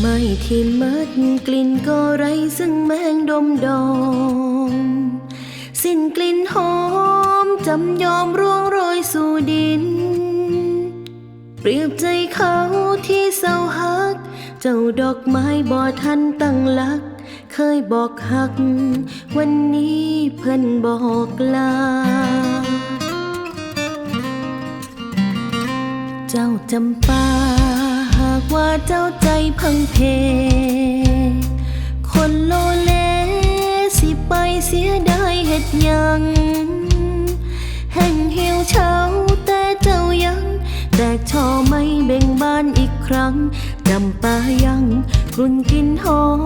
ไม่ที่มัดกลิ่นก็ไรซึ่งแมงดมดองสิ้นกลิ่นหอมจำยอมร่วงโรยสู่ดิน เปรียบใจเขาที่เศร้าฮัก เจ้าดอกไม้บ่ทันตั้งลัก เคยบอกฮัก วันนี้เพิ่นบอกลาเจ้าจำปา หากว่าเจ้าใจพังเพ คนโลเลสิไปเสียดายเฮ็ดยัง แห่งเหี่ยวเฉาแต่เจ้ายัง แตกช่อไม่เบ่งบานอีกครั้งจำปายังกลุ่นกินหอม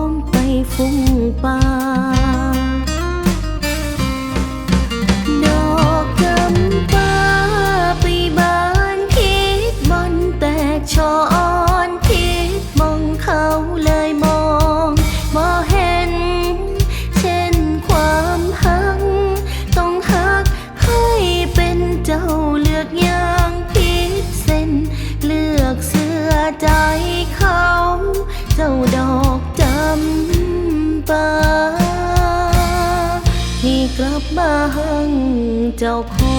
กลับบ้านเจ้าพ่อ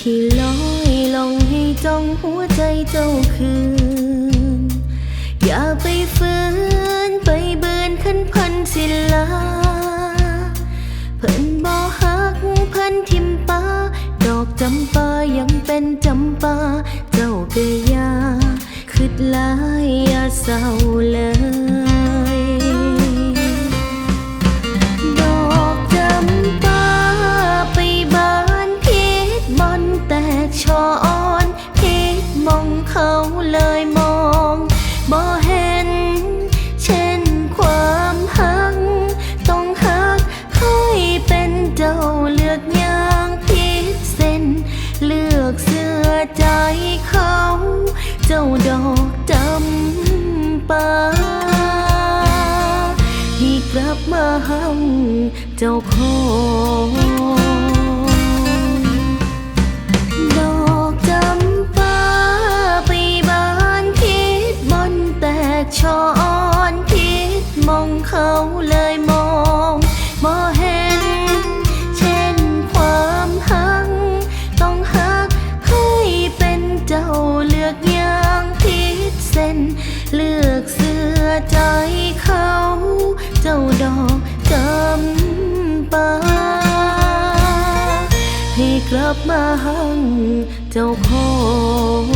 ที่ลอยลงให้จ้องหัวใจเจ้าคืน อย่าไปฝืนไปเบือนขันพันศิลา เพิ่นบ่ฮักเพิ่นทิมปาดอกจำปายังเป็นจำปา เจ้าเกยาคิดลายอย่าเศร้าเลย งเจ้าของดอกจำปาไปบานพิษบนแตกช่อนพิษมองเขาเลยมองบ่เห็น เช่นความหักต้องหักให้เป็นเจ้าเลือกยางพิษเส้น เลือกเสื้อใจเขา เจ้าดอก ลับมาหังเจ้าของ